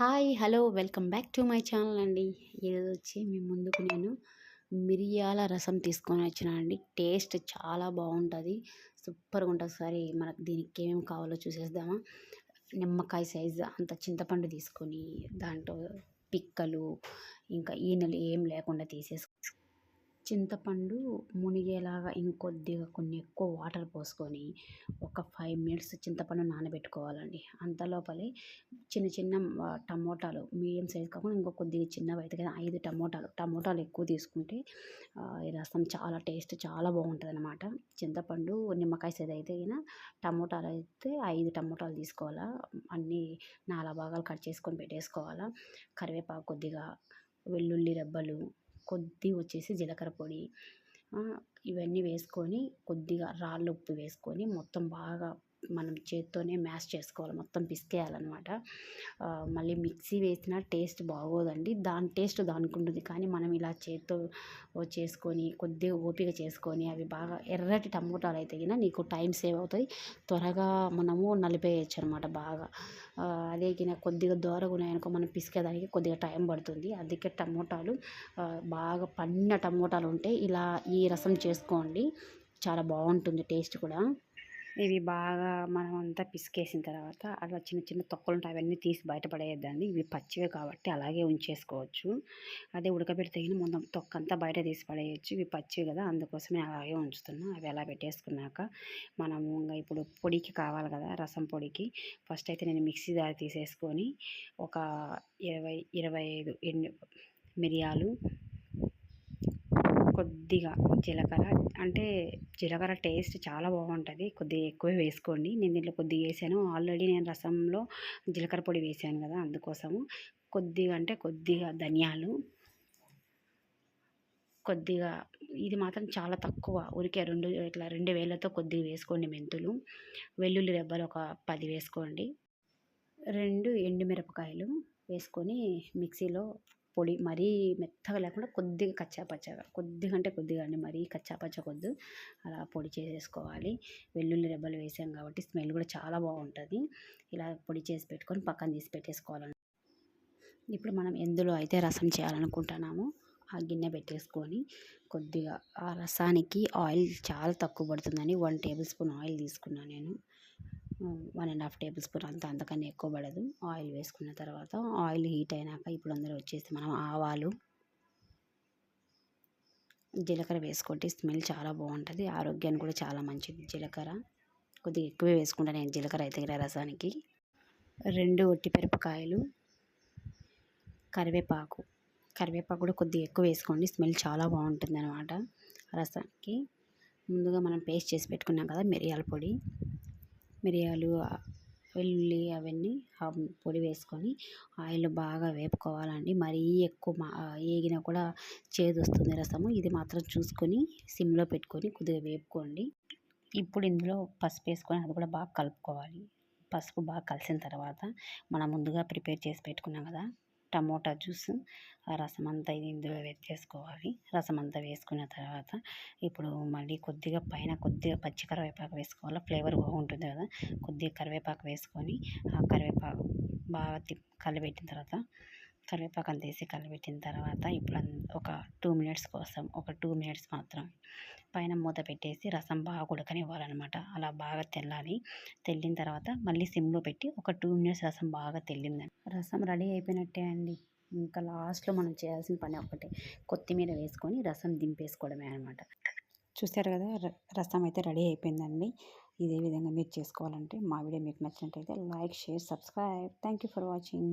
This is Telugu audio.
Hi hello welcome back to my channel అండి. ఈరోజు వచ్చి మీ ముందుకు నేను మిరియాల రసం తీసుకొని వచ్చినా అండి. టేస్ట్ చాలా బాగుంటుంది. సూపర్గా ఉంటుంది సరే మనకు దీనికి ఏమేమి కావాలో చూసేద్దామా. నిమ్మకాయ సైజు అంత చింతపండు తీసుకొని దాంట్లో పిక్కలు ఇంకా ఈనెలు ఏం లేకుండా తీసేసి చింతపండు మునిగేలాగా ఇంకొద్దిగా కొన్ని ఎక్కువ వాటర్ పోసుకొని ఒక ఫైవ్ మినిట్స్ చింతపండు నానబెట్టుకోవాలండి. అంతలోపలే చిన్న చిన్న టమోటాలు మీడియం సైజ్ కాకుండా ఇంకో కొద్దిగా చిన్నవి అయితే కదా ఐదు టమోటాలు. టమోటాలు ఎక్కువ తీసుకుంటే ఈ రసం చాలా టేస్ట్ చాలా బాగుంటుంది అనమాట చింతపండు నిమ్మకాయ సైజ్ అయితే అయినా టమోటాలు అయితే ఐదు టమోటాలు తీసుకోవాలా అన్నీ నాలుగు భాగాలు కట్ చేసుకొని పెట్టేసుకోవాలా. కరివేపాకు కొద్దిగా వెల్లుల్లి రెబ్బలు కొద్ది వచ్చేసి జీలకర్ర పొడి ఇవన్నీ వేసుకొని కొద్దిగా రాళ్ళ ఉప్పు వేసుకొని మొత్తం బాగా మనం చేత్తోనే మ్యాష్ చేసుకోవాలి. మొత్తం పిసికేయాలన్నమాట. మళ్ళీ మిక్సీ వేసిన టేస్ట్ బాగోదండి. దాని టేస్ట్ దానికి ఉంటుంది కానీ మనం ఇలా చేత్తో చేసుకొని కొద్దిగా ఓపిక చేసుకొని అవి బాగా ఎర్రటి టమోటాలు అయితే నీకు టైం సేవ్ అవుతుంది త్వరగా మనము నలిపేయచ్చు అనమాట బాగా అదే గిన కొద్దిగా దోరగా ఉన్నాయనుకో మనం పిసికేదానికి కొద్దిగా టైం పడుతుంది. అందుకే టమోటాలు బాగా పన్న టమోటాలు ఉంటే ఇలా ఈ రసం చేసుకోండి. చాలా బాగుంటుంది టేస్ట్ కూడా. ఇవి బాగా మనం అంతా పిసికేసిన తర్వాత అలా చిన్న చిన్న తొక్కలు ఉంటాయి అవన్నీ తీసి బయటపడేయద్దండి ఇవి పచ్చివే కాబట్టి అలాగే ఉంచేసుకోవచ్చు. అదే ఉడకబెడితే మొత్తం తొక్క అంతా బయట తీసి పడేయచ్చు. ఇవి పచ్చివి కదా అందుకోసమే అలాగే ఉంచుతున్నా. అవి అలా పెట్టేసుకున్నాక మనము ఇంకా ఇప్పుడు పొడికి కావాలి కదా రసం పొడికి. ఫస్ట్ అయితే నేను మిక్సీ దారి తీసేసుకొని ఒక ఇరవై ఇరవై ఐదు ఎన్ని మిరియాలు కొద్దిగా జీలకర్ర. అంటే జీలకర్ర టేస్ట్ చాలా బాగుంటుంది. కొద్దిగా ఎక్కువ వేసుకోండి. నేను దీంట్లో కొద్దిగా వేసాను. ఆల్రెడీ నేను రసంలో జీలకర్ర పొడి వేసాను కదా అందుకోసము. కొద్దిగా అంటే కొద్దిగా ధనియాలు. కొద్దిగా ఇది మాత్రం చాలా తక్కువ. ఊరికే రెండు ఇట్లా రెండు వేలతో కొద్దిగా వేసుకోండి మెంతులు. వెల్లుల్లి రెబ్బలు ఒక పది వేసుకోండి. రెండు ఎండుమిరపకాయలు వేసుకొని మిక్సీలో పొడి మరీ మెత్తగా లేకుండా కొద్దిగా కచ్చాపచ్చగా కొద్దిగా అంటే కొద్దిగా అండి మరీ కచ్చాపచ్చకొద్దు. అలా పొడి చేసేసుకోవాలి. వెల్లుల్లి రెబ్బలు వేసాం కాబట్టి స్మెల్ కూడా చాలా బాగుంటుంది. ఇలా పొడి చేసి పెట్టుకొని పక్కన తీసి పెట్టేసుకోవాలండి. ఇప్పుడు మనం ఎందులో అయితే రసం చేయాలనుకుంటున్నామో ఆ గిన్నె పెట్టేసుకొని కొద్దిగా ఆ రసానికి ఆయిల్ చాలా తక్కువ పడుతుందని వన్ టేబుల్ స్పూన్ ఆయిల్ తీసుకున్నాను నేను. One and half tablespoon అంత అంతకన్నా ఎక్కువ పడదు. ఆయిల్ వేసుకున్న తర్వాత ఆయిల్ హీట్ అయినాక ఇప్పుడు అందరూ వచ్చేసి మనం ఆవాలు జీలకర్ర వేసుకుంటే స్మెల్ చాలా బాగుంటుంది. ఆరోగ్యానికి కూడా చాలా మంచిది జీలకర్ర. కొద్దిగా ఎక్కువే వేసుకుంటాను నేను జీలకర్ర అయితే రసానికి. రెండు ఒట్టిమిరపకాయలు కరివేపాకు. కరివేపాకు కూడా కొద్దిగా ఎక్కువ వేసుకోండి స్మెల్ చాలా బాగుంటుంది అనమాట రసానికి. ముందుగా మనం పేస్ట్ చేసి పెట్టుకున్నాం కదా మిరియాల పొడి. మిరియాలు వెల్లుల్లి అవన్నీ పొడి వేసుకొని ఆయిల్ బాగా వేపుకోవాలండి. మరీ ఎక్కువ మా వేగినా కూడా చేదు వస్తుంది రసము. ఇది మాత్రం చూసుకొని సిమ్లో పెట్టుకొని కొద్దిగా వేపుకోండి. ఇప్పుడు ఇందులో పసుపు వేసుకొని అది కూడా బాగా కలుపుకోవాలి. పసుపు బాగా కలిసిన తర్వాత మనం ముందుగా ప్రిపేర్ చేసి పెట్టుకున్నాం కదా టమోటా జ్యూస్ ఆ రసం అంతా ఇందులో వేసుకోవాలి రసం అంతా వేసుకున్న తర్వాత ఇప్పుడు మళ్ళీ కొద్దిగా పైన కొద్దిగా పచ్చి కరివేపాకు వేసుకోవాలి? ఫ్లేవర్ బాగుంటుంది కదా. కొద్దిగా కరివేపాకు వేసుకొని ఆ కరివేపాకు బాగా తిప్పి కలిపెట్టిన తర్వాత కరివేపాకులు తీసి కలిపెట్టిన తర్వాత ఇప్పుడు ఒక టూ మినిట్స్ కోసం ఒక టూ మినిట్స్ మాత్రం పైన మూత పెట్టేసి రసం బాగా ఉడకనివ్వాలన్నమాట. అలా బాగా తెల్లాలి. తెల్లిన తర్వాత మళ్ళీ సిమ్లో పెట్టి ఒక టూ మినిట్స్ రసం బాగా తెల్లిందని రసం రెడీ అయిపోయినట్టే అండి. ఇంకా లాస్ట్లో మనం చేయాల్సిన పని ఒకటే కొత్తిమీర వేసుకొని రసం దింపేసుకోవడమే అనమాట చూసారు కదా రసం అయితే రెడీ అయిపోయిందండి. ఇదే విధంగా మీరు చేసుకోవాలంటే మా వీడియో మీకు నచ్చినట్టయితే like share subscribe. Thank you for watching.